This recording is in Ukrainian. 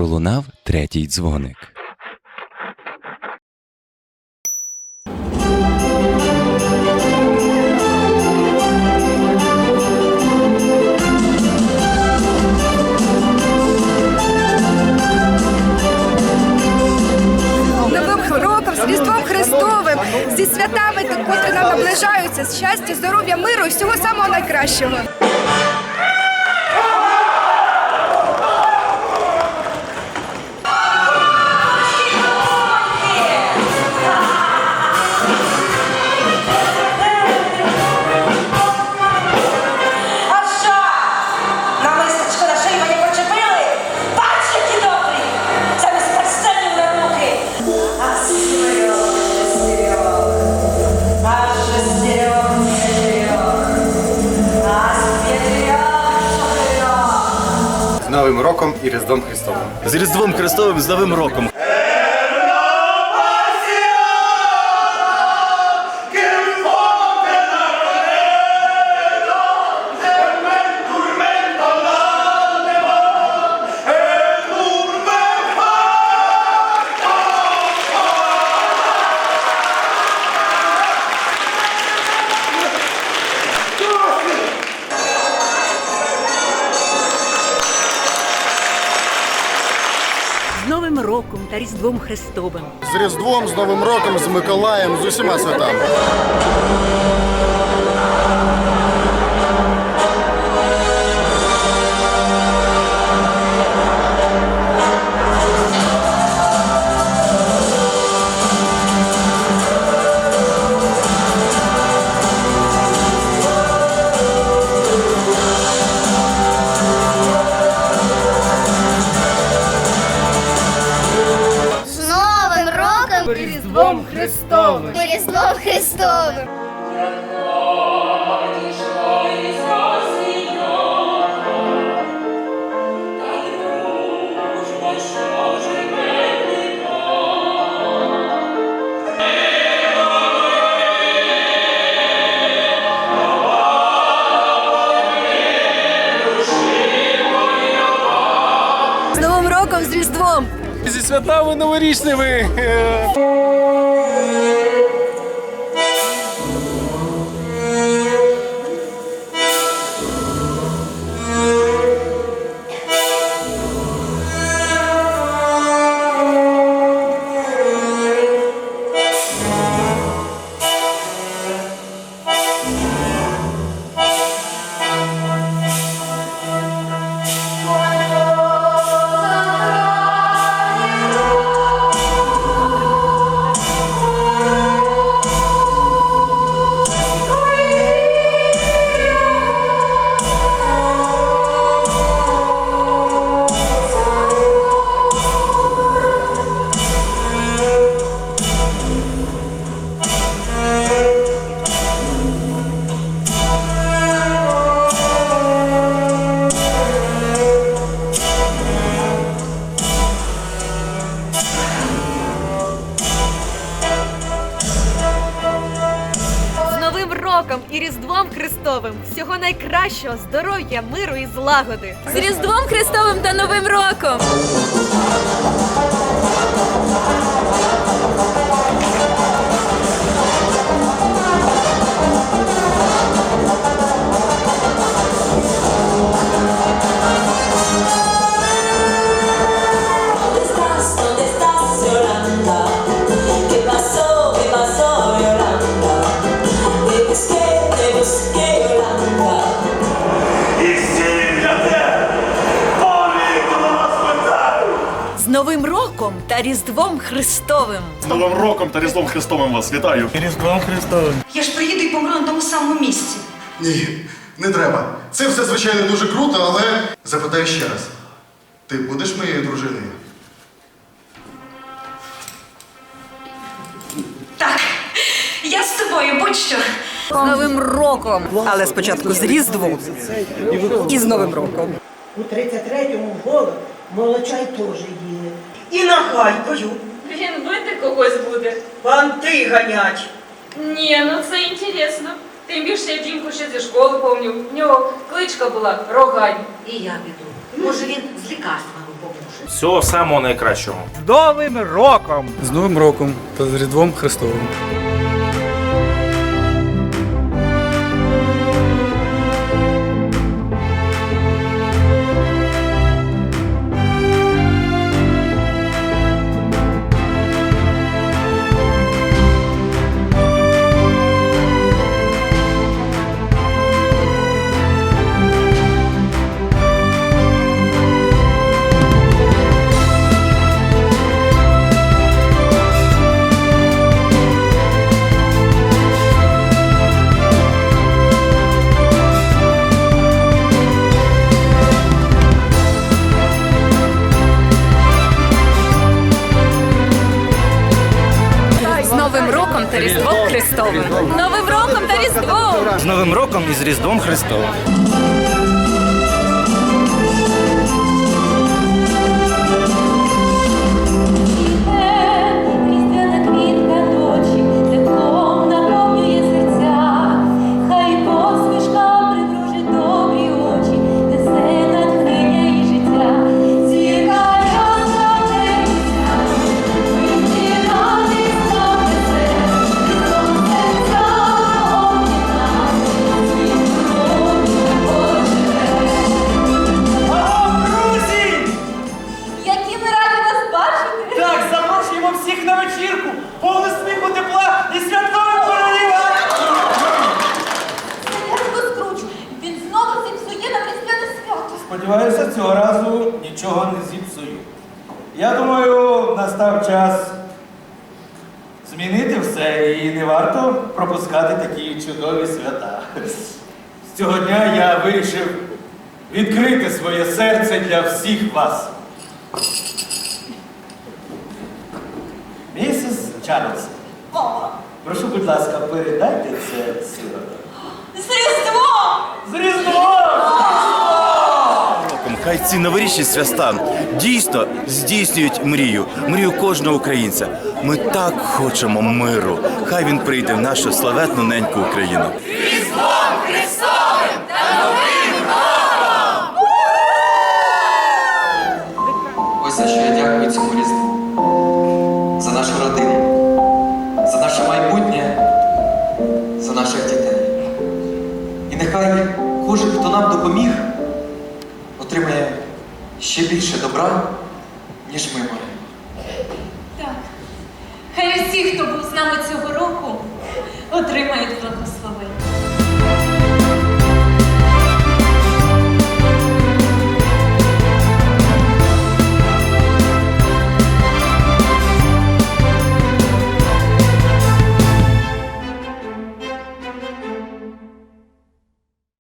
пролунав третій дзвоник. З зі святами, котрі нам наближаються, щастя, здоров'я, миру і всього самого найкращого. Новим роком і Різдвом Христовим. З Різдвом Христовим, з Новим роком. Роком та Різдвом Христовим. З Різдвом, з Новим роком, з Миколаєм, з усіма святами. Роком, з Різдвом! Зі святами новорічними. І Різдвом Христовим! Всього найкращого, здоров'я, миру і злагоди! З Різдвом Христовим та Новим роком! Роком та Різдвом Христовим. З Новим роком та Різдвом Христовим вас вітаю. Різдвом Христовим. Я ж приїду і помру на тому самому місці. Ні, не треба. Це все, звичайно, дуже круто, але запитаю ще раз. Ти будеш моєю дружиною? Так, я з тобою, будь-що. З Новим роком. Але спочатку з Різдвом. І з Новим роком. У 33-му голод молочай теж їли. І нагайкою. Він бити когось буде. Панти ганять. Ні, ну це інтересно. Тим більше я Дімку ще зі школи помню. В нього кличка була Рогань. І я піду. Може він з лікарствами допоможе. Всього самого найкращого. З Новим роком! З Новим роком та з Різдвом Христовим. Новим роком та Різдвом Христовим! Новим роком та Різдвом! З Новим роком і з Різдвом Христовим! Сподіваюся, цього разу нічого не зіпсую. Я думаю, настав час змінити все і не варто пропускати такі чудові свята. З цього дня я вирішив відкрити своє серце для всіх вас. Місіс Чарльз, прошу, будь ласка, передайте це сиротам. З Різдвом! З Різдвом! Хай ці новорічні свята дійсно здійснюють мрію, мрію кожного українця. Ми так хочемо миру. Хай він прийде в нашу славетну неньку Україну. Ось що я дякую цьому різдву. За нашу родину, за наше майбутнє, за наших дітей. І нехай кожен, хто нам допоміг, отримає ще більше добра, ніж ми маємо. Так. Хай усі, хто був з нами цього року, отримають благословення.